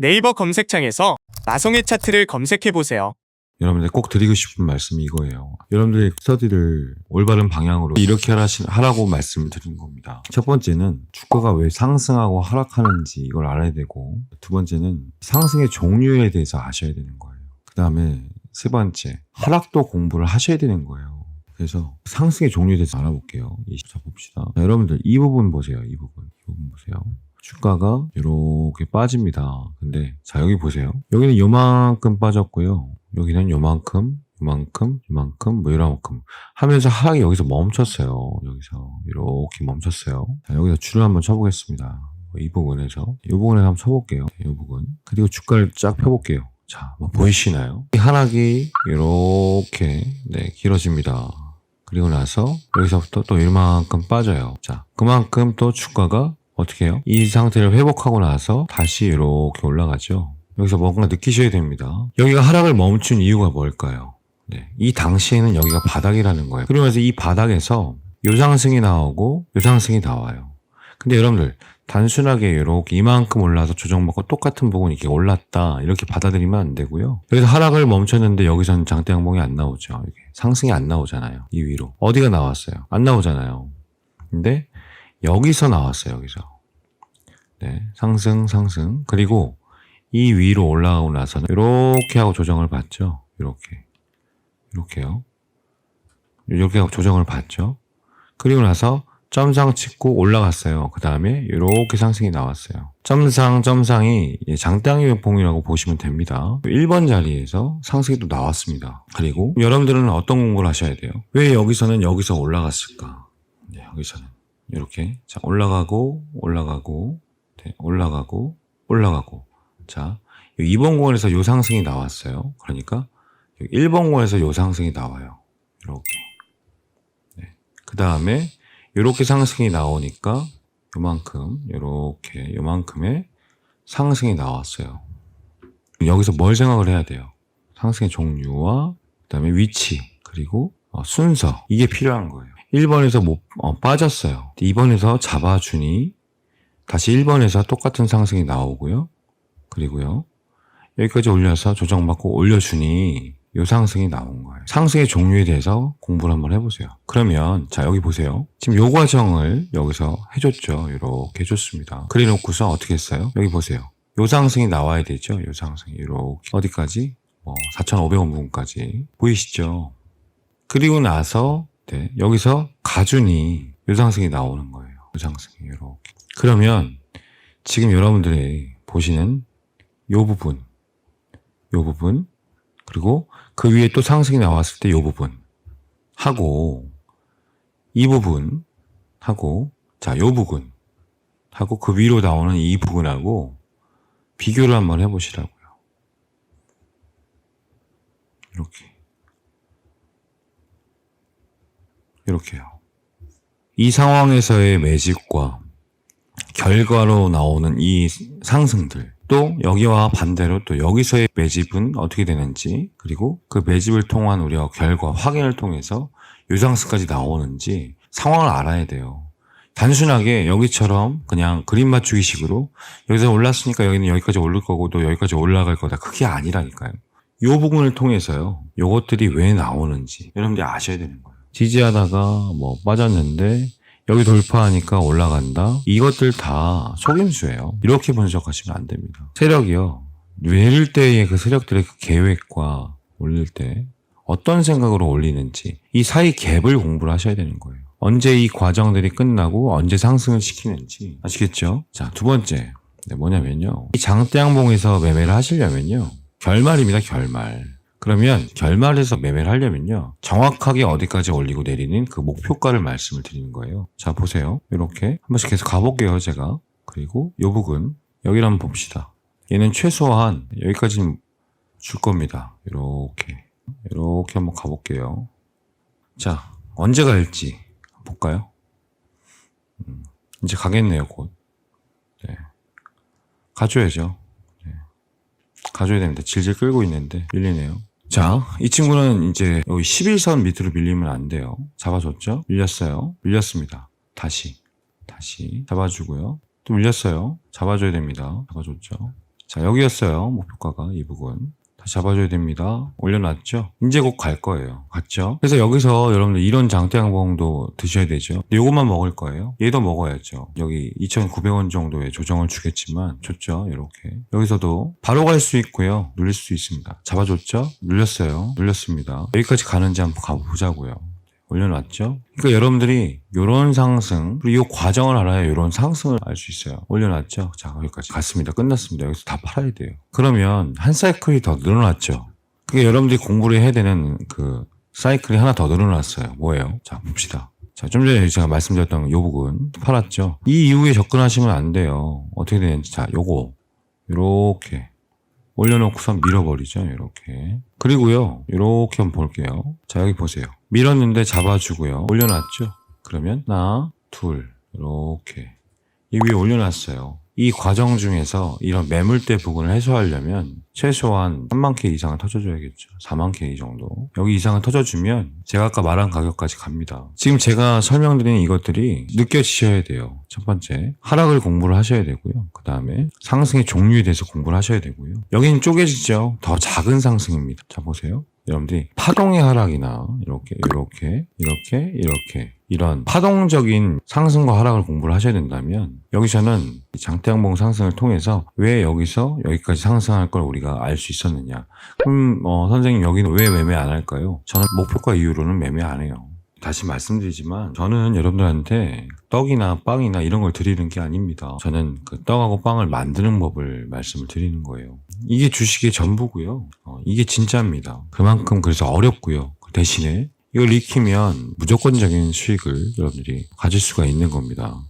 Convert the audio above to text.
네이버 검색창에서 마성의 차트를 검색해 보세요. 여러분들 꼭 드리고 싶은 말씀이 이거예요. 여러분들의 스터디를 올바른 방향으로 이렇게 하라고 말씀을 드린 겁니다. 첫 번째는 주가가 왜 상승하고 하락하는지 이걸 알아야 되고 두 번째는 상승의 종류에 대해서 아셔야 되는 거예요. 그 다음에 세 번째 하락도 공부를 하셔야 되는 거예요. 그래서 상승의 종류에 대해서 알아볼게요. 이- 자 봅시다. 자, 여러분들 이 부분 보세요. 이 부분. 이 부분 보세요. 주가가 이렇게 빠집니다. 근데 자 여기 보세요. 여기는 요만큼 빠졌고요. 여기는 요만큼, 요만큼, 요만큼, 뭐 이만큼 하면서 하락이 여기서 멈췄어요. 여기서 이렇게 멈췄어요. 자, 여기서 줄을 한번 쳐보겠습니다. 뭐이 부분에서 이 부분에 한번 쳐볼게요. 이 부분 그리고 주가를 쫙 펴볼게요. 자, 뭐 보이시나요? 이 하락이 이렇게 네 길어집니다. 그리고 나서 여기서부터 또 이만큼 빠져요. 자, 그만큼 또 주가가 어떻게 해요? 이 상태를 회복하고 나서 다시 이렇게 올라가죠. 여기서 뭔가 느끼셔야 됩니다. 여기가 하락을 멈춘 이유가 뭘까요? 네, 이 당시에는 여기가 바닥이라는 거예요. 그러면서 이 바닥에서 요상승이 나오고 요상승이 나와요. 근데 여러분들 단순하게 이렇게 이만큼 올라서 조정받고 똑같은 부분이 이렇게 올랐다 이렇게 받아들이면 안 되고요. 여기서 하락을 멈췄는데 여기서는 장대 양봉이 안 나오죠. 상승이 안 나오잖아요. 이 위로 어디가 나왔어요? 안 나오잖아요. 근데 여기서 나왔어요. 여기서 네, 상승 상승 그리고 이 위로 올라가고 나서는 이렇게 하고 조정을 받죠. 이렇게 이렇게요. 이렇게 하고 조정을 받죠. 그리고 나서 점상 찍고 올라갔어요. 그 다음에 이렇게 상승이 나왔어요. 점상 점상이 장땅유봉이라고 보시면 됩니다. 1번 자리에서 상승이 또 나왔습니다. 그리고 여러분들은 어떤 공부를 하셔야 돼요? 왜 여기서는 여기서 올라갔을까? 네, 여기서는 이렇게 자 올라가고 올라가고 네, 올라가고 올라가고 자 2번 공원에서 요 상승이 나왔어요. 그러니까 1번 공원에서 요 상승이 나와요. 이렇게 네. 그 다음에 이렇게 상승이 나오니까 요만큼 요렇게 요만큼의 상승이 나왔어요. 여기서 뭘 생각을 해야 돼요? 상승의 종류와 그 다음에 위치 그리고 어, 순서 이게 필요한 거예요. 1번에서 못 어, 빠졌어요. 2번에서 잡아주니 다시 1번에서 똑같은 상승이 나오고요. 그리고요. 여기까지 올려서 조정받고 올려주니 요 상승이 나온 거예요. 상승의 종류에 대해서 공부를 한번 해보세요. 그러면 자 여기 보세요. 지금 요 과정을 여기서 해줬죠. 이렇게 해줬습니다. 그래놓고서 어떻게 했어요? 여기 보세요. 요 상승이 나와야 되죠. 요 상승이 이렇게 어디까지? 뭐 4,500원 부분까지 보이시죠? 그리고 나서 네, 여기서 가준이 요 상승이 나오는 거예요. 요 상승이 이렇게. 그러면 지금 여러분들이 보시는 요 부분, 요 부분, 그리고 그 위에 또 상승이 나왔을 때 요 부분 하고 이 부분 하고 자, 요 부분 하고 그 위로 나오는 이 부분하고 비교를 한번 해보시라고요. 이렇게 이렇게요. 이 상황에서의 매집과 결과로 나오는 이 상승들 또 여기와 반대로 또 여기서의 매집은 어떻게 되는지 그리고 그 매집을 통한 우리가 결과 확인을 통해서 유상승까지 나오는지 상황을 알아야 돼요. 단순하게 여기처럼 그냥 그림 맞추기 식으로 여기서 올랐으니까 여기는 여기까지 오를 거고 또 여기까지 올라갈 거다. 그게 아니라니까요. 요 부분을 통해서요. 요것들이 왜 나오는지 여러분들이 아셔야 되는 거예요. 지지하다가 뭐 빠졌는데 여기 돌파하니까 올라간다. 이것들 다 속임수예요. 이렇게 분석하시면 안 됩니다. 세력이요. 내릴 때의 그 세력들의 그 계획과 올릴 때 어떤 생각으로 올리는지 이 사이 갭을 공부를 하셔야 되는 거예요. 언제 이 과정들이 끝나고 언제 상승을 시키는지 아시겠죠? 자, 두 번째. 네, 뭐냐면요. 이 장대양봉에서 매매를 하시려면요. 결말입니다, 결말. 그러면 결말에서 매매를 하려면요. 정확하게 어디까지 올리고 내리는 그 목표가를 말씀을 드리는 거예요. 자, 보세요. 이렇게 한 번씩 계속 가볼게요, 제가. 그리고 요 부분, 여기를 한번 봅시다. 얘는 최소한 여기까지는 줄 겁니다. 이렇게. 이렇게 한번 가볼게요. 자, 언제 갈지 볼까요? 음, 이제 가겠네요, 곧. 네. 가줘야죠. 네. 가줘야 됩니다. 질질 끌고 있는데 밀리네요. 자, 이 친구는 이제 여기 11선 밑으로 밀리면 안 돼요. 잡아줬죠? 밀렸어요. 밀렸습니다. 다시. 다시. 잡아주고요. 또 밀렸어요. 잡아줘야 됩니다. 잡아줬죠. 자, 여기였어요. 목표가가 이 부분. 다시 잡아줘야 됩니다. 올려놨죠? 이제 곧 갈 거예요. 갔죠? 그래서 여기서 여러분들 이런 장대항봉도 드셔야 되죠. 요것만 먹을 거예요. 얘도 먹어야죠. 여기 2,900원 정도의 조정을 주겠지만 줬죠. 이렇게. 여기서도 바로 갈 수 있고요. 눌릴 수 있습니다. 잡아줬죠? 눌렸어요. 눌렸습니다. 여기까지 가는지 한번 가보자고요. 올려놨죠? 그러니까 여러분들이 이런 상승 그리고 이 과정을 알아야 이런 상승을 알 수 있어요. 올려놨죠? 자 여기까지 갔습니다. 끝났습니다. 여기서 다 팔아야 돼요. 그러면 한 사이클이 더 늘어났죠. 그게 여러분들이 공부를 해야 되는 그 사이클이 하나 더 늘어났어요. 뭐예요? 자 봅시다. 자, 좀 전에 제가 말씀드렸던 이 부분 팔았죠. 이 이후에 접근하시면 안 돼요. 어떻게 되는지 자, 요거 요렇게 올려놓고선 밀어버리죠. 이렇게. 그리고요. 이렇게 한번 볼게요. 자, 여기 보세요. 밀었는데 잡아주고요. 올려놨죠. 그러면 하나, 둘, 이렇게. 이 위에 올려놨어요. 이 과정 중에서 이런 매물대 부분을 해소하려면 최소한 3만 K 이상은 터져줘야겠죠. 4만 K 정도. 여기 이상은 터져주면 제가 아까 말한 가격까지 갑니다. 지금 제가 설명드린 이것들이 느껴지셔야 돼요. 첫 번째, 하락을 공부를 하셔야 되고요. 그 다음에 상승의 종류에 대해서 공부를 하셔야 되고요. 여기는 쪼개지죠. 더 작은 상승입니다. 자, 보세요. 여러분들이 파동의 하락이나 이렇게, 이렇게, 이렇게, 이렇게 이런 파동적인 상승과 하락을 공부를 하셔야 된다면 여기서는 이 장대양봉 상승을 통해서 왜 여기서 여기까지 상승할 걸 우리가 알 수 있었느냐. 그럼 어, 선생님 여기는 왜 매매 안 할까요? 저는 목표가 이후로는 매매 안 해요. 다시 말씀드리지만 저는 여러분들한테 떡이나 빵이나 이런 걸 드리는 게 아닙니다. 저는 그 떡하고 빵을 만드는 법을 말씀을 드리는 거예요. 이게 주식의 전부고요. 어, 이게 진짜입니다. 그만큼 그래서 어렵고요. 그 대신에 이걸 익히면 무조건적인 수익을 여러분들이 가질 수가 있는 겁니다.